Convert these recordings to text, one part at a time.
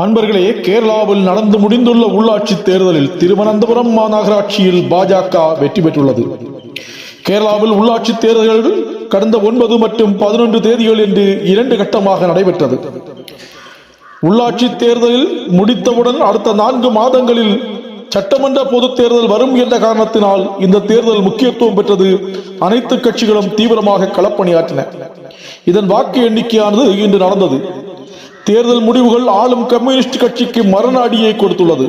அன்பர்களே கேரளாவில் நடந்து முடிந்துள்ள உள்ளாட்சி தேர்தலில் திருவனந்தபுரம் மாநகராட்சியில் பாஜக வெற்றி பெற்றுள்ளது. கேரளாவில் உள்ளாட்சி தேர்தல்கள் கடந்த ஒன்பது மற்றும் பதினொன்று தேதிகள் என்று இரண்டு கட்டமாக நடைபெற்றது. உள்ளாட்சி தேர்தலில் முடித்தவுடன் அடுத்த நான்கு மாதங்களில் சட்டமன்ற பொதுத் தேர்தல் வரும் என்ற காரணத்தினால் இந்த தேர்தல் முக்கியத்துவம் பெற்றது. அனைத்து கட்சிகளும் தீவிரமாக களப்பணியாற்றின. இதன் வாக்கு எண்ணிக்கையானது இன்று நடந்தது. தேர்தல் முடிவுகள் ஆளும் கம்யூனிஸ்ட் கட்சிக்கு மரண அடியை கொடுத்துள்ளது.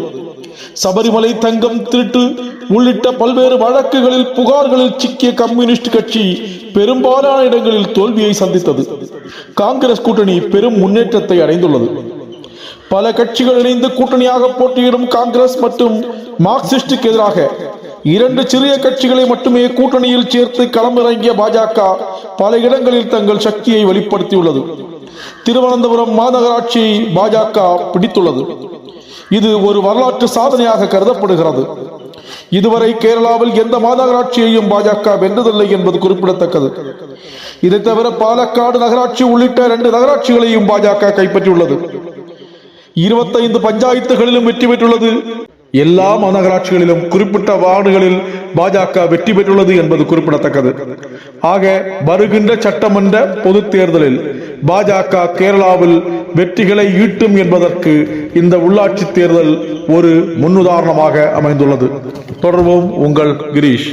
சபரிமலை தங்கம் திருட்டு உள்ளிட்ட பல்வேறு வழக்குகளில் புகார்களில் சிக்கிய கம்யூனிஸ்ட் கட்சி பெரும்பாலான இடங்களில் தோல்வியை சந்தித்தது. காங்கிரஸ் கூட்டணி பெரும் முன்னேற்றத்தை அடைந்துள்ளது. பல கட்சிகள் இணைந்து கூட்டணியாக போட்டியிடும் காங்கிரஸ் மற்றும் மார்க்சிஸ்டுக்கு எதிராக இரண்டு சிறிய கட்சிகளை மட்டுமே கூட்டணியில் சேர்த்து களமிறங்கிய பாஜக பல இடங்களில் தங்கள் சக்தியை வெளிப்படுத்தியுள்ளது. திருவனந்தபுரம் மாநகராட்சியை பாஜக பிடித்துள்ளது. இது ஒரு வரலாற்று சாதனையாக கருதப்படுகிறது. இதுவரை கேரளாவில் எந்த மாநகராட்சியையும் பாஜக வென்றதில்லை என்பது குறிப்பிடத்தக்கது. இதை தவிர பாலக்காடு நகராட்சி உள்ளிட்ட இரண்டு நகராட்சிகளையும் பாஜக கைப்பற்றியுள்ளது. இருபத்தைந்து பஞ்சாயத்துகளிலும் வெற்றி பெற்றுள்ளது. எல்லா மாநகராட்சிகளிலும் குறிப்பிட்ட வார்டுகளில் பாஜக வெற்றி பெற்றுள்ளது என்பது குறிப்பிடத்தக்கது. ஆக வருகின்ற சட்டமன்ற பொதுத் தேர்தலில் பாஜக கேரளாவில் வெற்றிகளை ஈட்டும் என்பதற்கு இந்த உள்ளாட்சி தேர்தல் ஒரு முன்னுதாரணமாக அமைந்துள்ளது. தொடர்வோம் உங்கள் கிரீஷ்.